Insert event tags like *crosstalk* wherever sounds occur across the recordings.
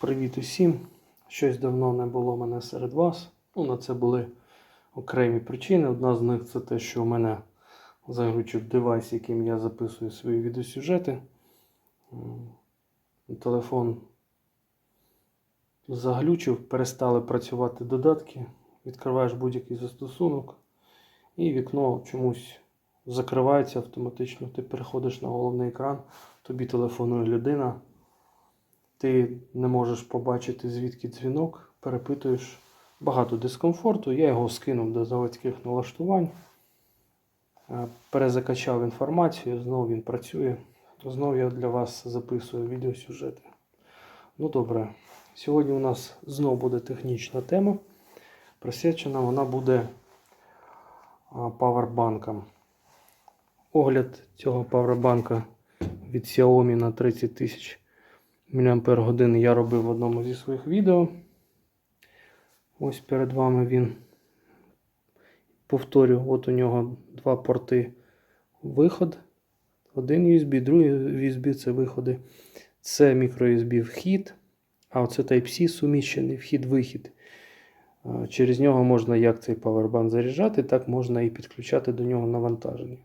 Привіт усім. Щось давно не було мене серед вас. Ну, на це були окремі причини. Одна з них це те, що у мене заглючив девайс, яким я записую свої відеосюжети. Телефон заглючив, перестали працювати додатки. Відкриваєш будь-який застосунок, і вікно чомусь закривається автоматично. Ти переходиш на головний екран, тобі телефонує людина. Ти не можеш побачити, звідки дзвінок, перепитуєш багато дискомфорту. Я його скинув до заводських налаштувань, Е, перезакачав інформацію, знову він працює. Знову я для вас записую відеосюжети. Ну добре, сьогодні у нас знову буде технічна тема. Присвячена вона буде а, павербанкам. Огляд цього павербанка від Xiaomi на 30 тисяч мАч я робив в одному зі своїх відео. Ось перед вами він. Повторю, от у нього два порти виход. Один USB, другий USB це виходи. Це microUSB вхід, а оце Type-C суміщений вхід-вихід. Через нього можна як цей павербанк заряджати, так можна і підключати до нього навантаження.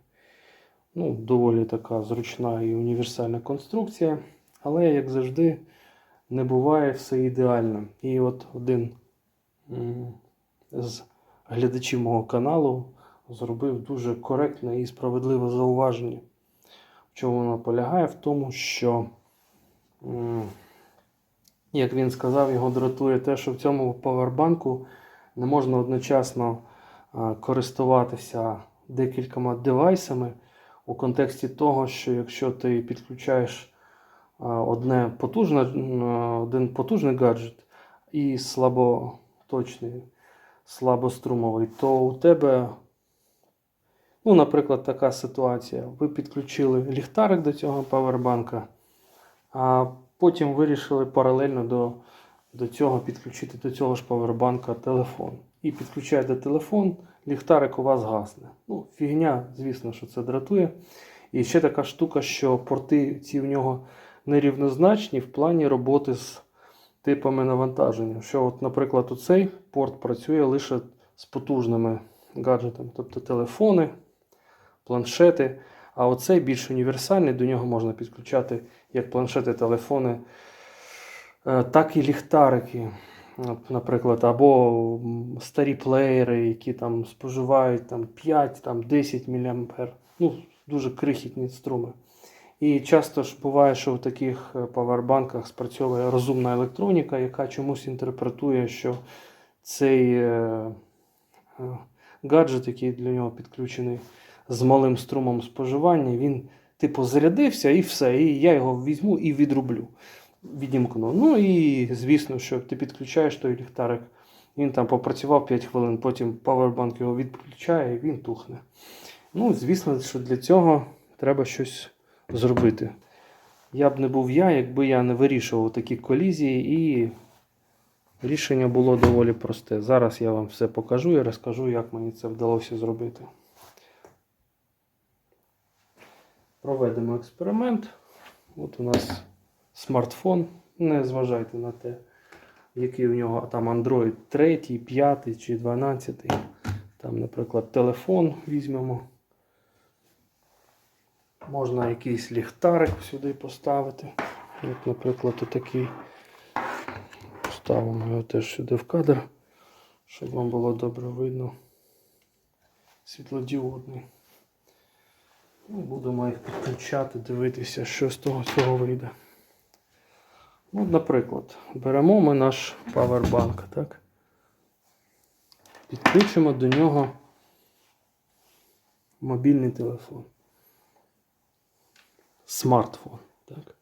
Ну, доволі така зручна і універсальна конструкція. Але, як завжди, не буває все ідеально. І от один з глядачів мого каналу зробив дуже коректне і справедливе зауваження. В чому воно полягає? В тому, що, як він сказав, його дратує те, що в цьому павербанку не можна одночасно користуватися декількома девайсами у контексті того, що якщо ти підключаєш одне потужне, один потужний гаджет і слаботочний, слабострумовий, то у тебе, ну, наприклад, така ситуація. Ви підключили ліхтарик до цього павербанка, а потім вирішили паралельно до, до цього підключити до цього ж павербанка телефон. І підключаєте телефон, ліхтарик у вас гасне. Ну, фігня, звісно, що це дратує. І ще така штука, що порти ці в нього нерівнозначні в плані роботи з типами навантаження. Що, от, наприклад, оцей порт працює лише з потужними гаджетами, тобто телефони, планшети. А оцей більш універсальний, до нього можна підключати як планшети, телефони, е, так і ліхтарики. Наприклад, або старі плеєри, які там споживають там, 5, там, 10 мА. Ну, дуже крихітні струми. І часто ж буває, що в таких е, павербанках спрацьовує розумна електроніка, яка чомусь інтерпретує, що цей е, е, гаджет, який для нього підключений з малим струмом споживання, він типу зарядився і все. І я його візьму і відрублю. Відімкну. Ну і звісно, що ти підключаєш той ліхтарик, він там попрацював 5 хвилин, потім павербанк його відключає і він тухне. Ну, звісно, що для цього треба щось зробити. Я б не був я, якби я не вирішував такі колізії, і рішення було доволі просте. Зараз я вам все покажу і розкажу, як мені це вдалося зробити. Проведемо експеримент. От у нас смартфон. Не зважайте на те, який у нього там Android 3, 5 чи 12. Там, наприклад, телефон візьмемо. Можна якийсь ліхтарик сюди поставити. От, наприклад, отакий. Ставимо його теж сюди в кадр, щоб вам було добре видно. Світлодіодний. Ну, будемо їх підключати, дивитися, що з того всього вийде. Ну, наприклад, беремо ми наш павербанк, так? Підключимо до нього мобільний телефон смартфон. Так?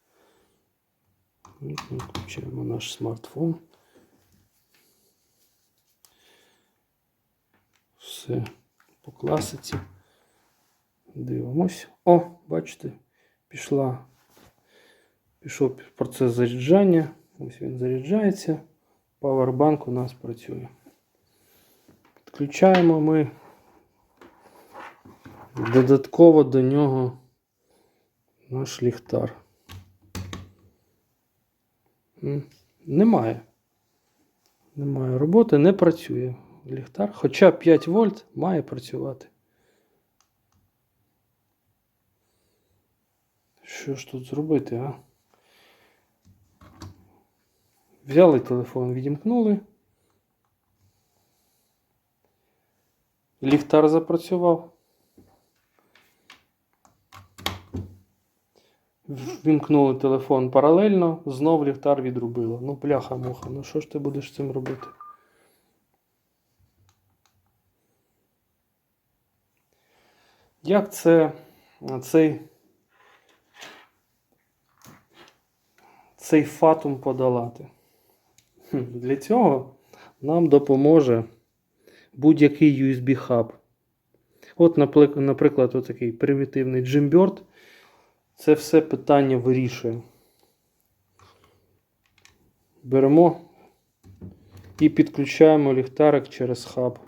От включаємо наш смартфон. Все по класиці. Дивимось. О, бачите, пішла. Пішов процес заряджання. Ось він заряджається. Павербанк у нас працює. Підключаємо ми додатково до нього наш ліхтар. Немає. Немає роботи, не працює ліхтар. Хоча 5 вольт має працювати. Що ж тут зробити, а? Взяли телефон, відімкнули. Ліхтар запрацював. Вімкнули телефон паралельно, знов ліхтар відрубило. Ну, бляха-муха, ну що ж ти будеш з цим робити? Як це цей, цей фатум подолати? Для цього нам допоможе будь-який USB-хаб. От, наприклад, отакий примітивний Jimbird. Це все питання вирішує. Беремо і підключаємо ліхтарик через хаб.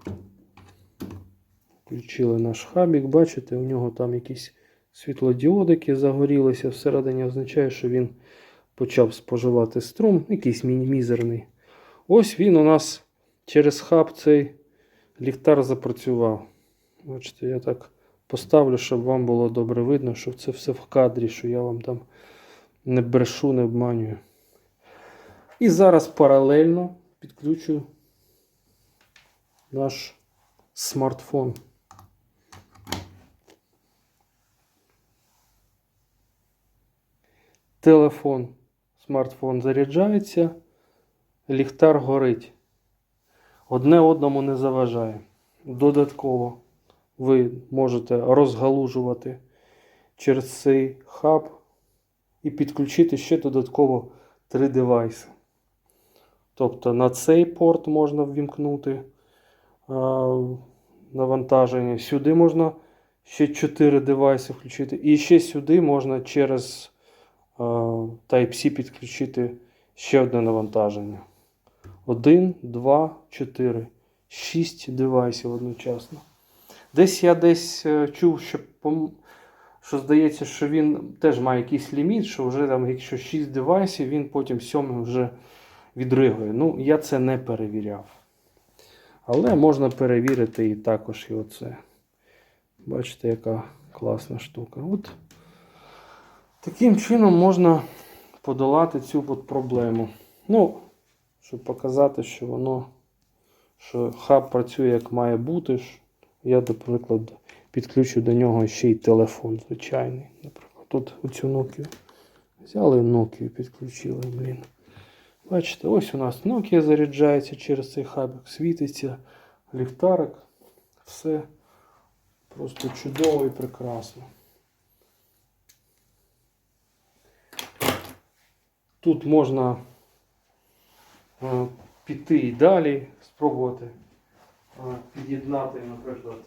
Включили наш хабік, бачите, у нього там якісь світлодіодики загорілися. Всередині означає, що він почав споживати струм, якийсь мі- мізерний. Ось він у нас через хаб цей ліхтар запрацював. Бачите, я так поставлю, щоб вам було добре видно, що це все в кадрі, що я вам там не брешу, не обманюю. І зараз паралельно підключу наш смартфон. Телефон, смартфон заряджається, ліхтар горить. Одне одному не заважає. Додатково ви можете розгалужувати через цей хаб і підключити ще додатково три девайси. Тобто на цей порт можна ввімкнути навантаження. Сюди можна ще 4 девайси включити. І ще сюди можна через Type-C підключити ще одне навантаження. 1, 2, 4. 6 девайсів одночасно. Десь я десь е, чув, що, що здається, що він теж має якийсь ліміт, що вже там, якщо 6 девайсів, він потім сьомий вже відригує. Ну, я це не перевіряв. Але можна перевірити і також і оце. Бачите, яка класна штука. От таким чином можна подолати цю от проблему. Ну, щоб показати, що воно, що хаб працює як має бути. Я, наприклад, підключу до нього ще й телефон звичайний. Наприклад, тут оцю Nokia. Взяли Nokia, підключили, блін. Бачите, ось у нас Nokia заряджається через цей хабик, світиться, ліхтарик. Все просто чудово і прекрасно. Тут можна е, піти і далі, спробувати під'єднати, наприклад,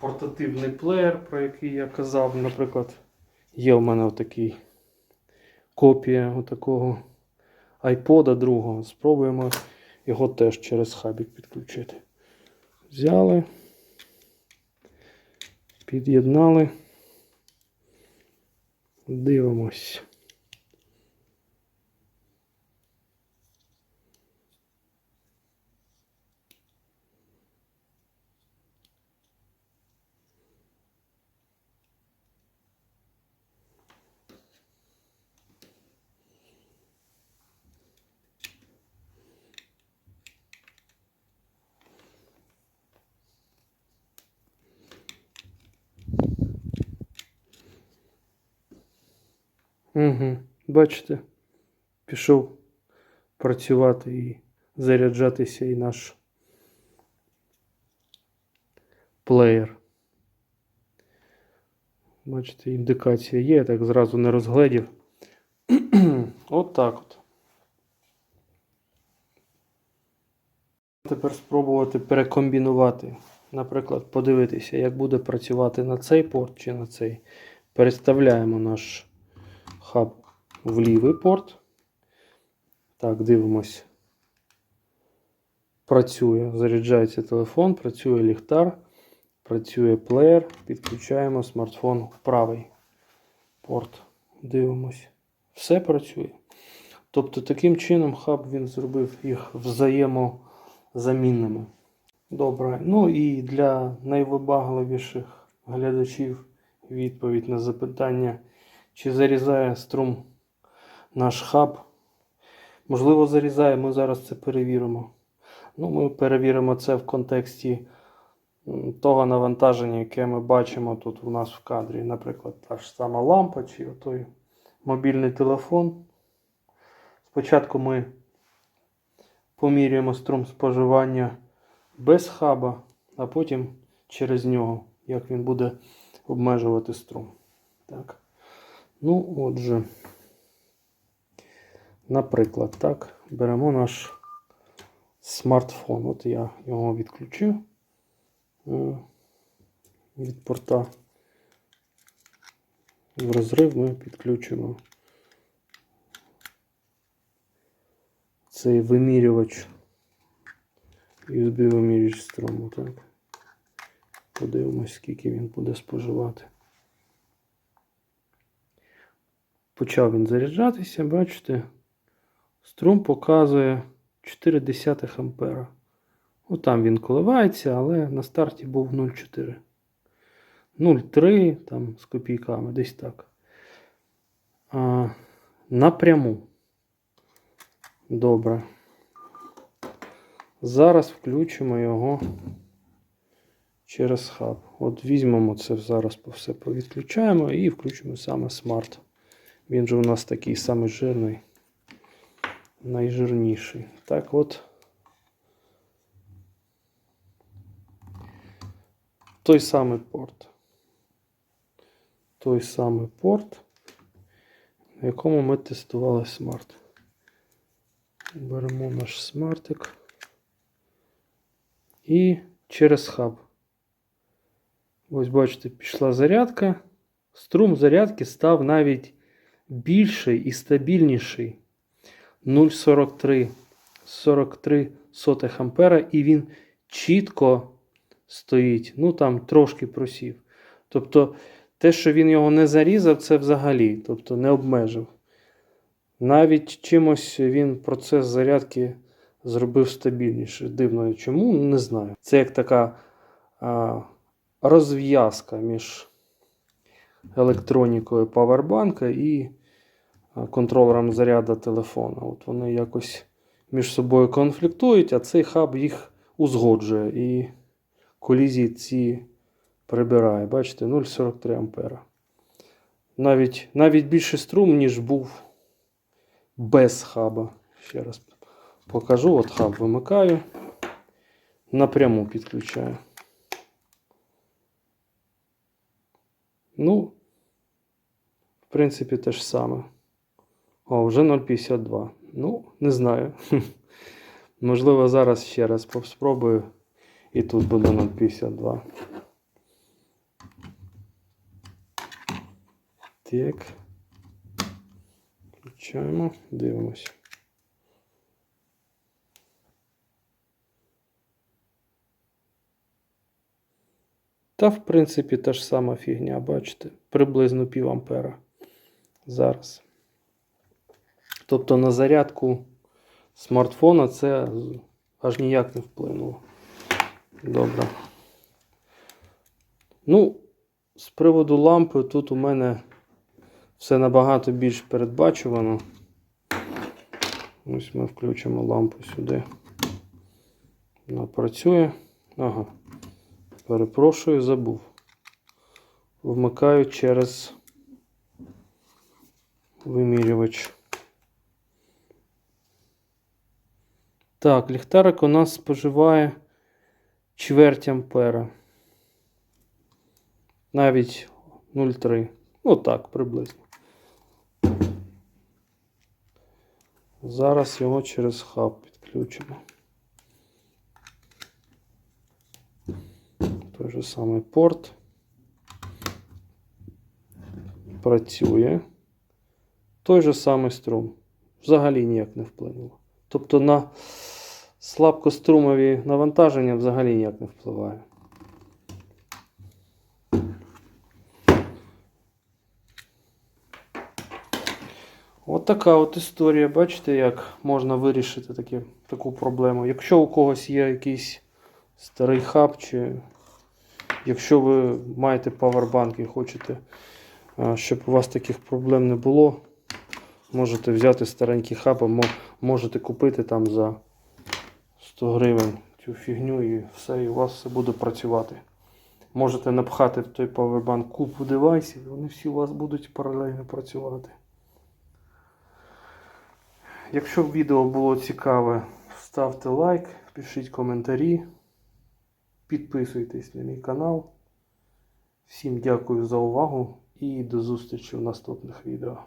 портативний плеєр, про який я казав. Наприклад, є у мене отакий копія отакого айпода другого. Спробуємо його теж через хабік підключити. Взяли, під'єднали. Дивимось. Угу. Бачите, пішов працювати і заряджатися і наш плеєр. Бачите, індикація є, я так зразу не розгледів. *clears throat* от так от. Тепер спробувати перекомбінувати. Наприклад, подивитися, як буде працювати на цей порт чи на цей. Переставляємо наш хаб в лівий порт. Так, дивимось. Працює, заряджається телефон, працює ліхтар, працює плеєр. Підключаємо смартфон в правий порт. Дивимось. Все працює. Тобто таким чином хаб він зробив їх взаємозамінними. Добре. Ну і для найвибагливіших глядачів відповідь на запитання, чи зарізає струм наш хаб. Можливо, зарізає, ми зараз це перевіримо. Ну, ми перевіримо це в контексті того навантаження, яке ми бачимо тут у нас в кадрі. Наприклад, та ж сама лампа чи той мобільний телефон. Спочатку ми поміряємо струм споживання без хаба, а потім через нього, як він буде обмежувати струм. Так. Ну, отже, наприклад, так, беремо наш смартфон. От я його відключив е, від порта. В розрив ми підключимо цей вимірювач, USB вимірювач струму, так. Подивимось, скільки він буде споживати. Почав він заряджатися, бачите, струм показує 0,4 ампера. Отам він коливається, але на старті був 0,4. 0,3 там з копійками, десь так. А, напряму. Добре. Зараз включимо його через хаб. От візьмемо це зараз все повідключаємо і включимо саме смарт. Він же у нас такий самий жирний, найжирніший. Так от. Той самий порт. Той самий порт, на якому ми тестували смарт. Беремо наш смартик і через хаб. Ось бачите, пішла зарядка. Струм зарядки став навіть більший і стабільніший. 0,43 43 сотих ампера, і він чітко стоїть. Ну там трошки просів. Тобто, те, що він його не зарізав, це взагалі, тобто не обмежив. Навіть чимось він процес зарядки зробив стабільніше. Дивно чому, не знаю. Це як така а, розв'язка між електронікою павербанка і контролером заряду телефона. От вони якось між собою конфліктують, а цей хаб їх узгоджує і колізії ці прибирає. Бачите, 0,43 ампера. Навіть, навіть більше струм, ніж був без хаба. Ще раз покажу. От хаб вимикаю. Напряму підключаю. Ну, принципі, те ж саме. О, вже 0,52. Ну, не знаю. *laughs* Можливо, зараз ще раз спробую. І тут буде 0,52. Так. Включаємо, дивимось. Та, в принципі, та ж сама фігня, бачите, приблизно пів ампера зараз. Тобто на зарядку смартфона це аж ніяк не вплинуло. Добре. Ну, з приводу лампи тут у мене все набагато більш передбачувано. Ось ми включимо лампу сюди. Вона працює. Ага. Перепрошую, забув. Вмикаю через вимірювач. Так, ліхтарик у нас споживає чверть ампера. Навіть 0,3. Ну так, приблизно. Зараз його через хаб підключимо. Той же самий порт. Працює. Той же самий струм. Взагалі ніяк не вплинуло. Тобто на слабкострумові навантаження взагалі ніяк не впливає. От така от історія. Бачите, як можна вирішити таке, таку проблему. Якщо у когось є якийсь старий хаб, чи якщо ви маєте павербанк і хочете, щоб у вас таких проблем не було, можете взяти старенький хаб, а можете купити там за 100 гривень цю фігню і все, і у вас все буде працювати. Можете напхати в той павербанк купу девайсів, і вони всі у вас будуть паралельно працювати. Якщо відео було цікаве, ставте лайк, пишіть коментарі, підписуйтесь на мій канал. Всім дякую за увагу і до зустрічі в наступних відео.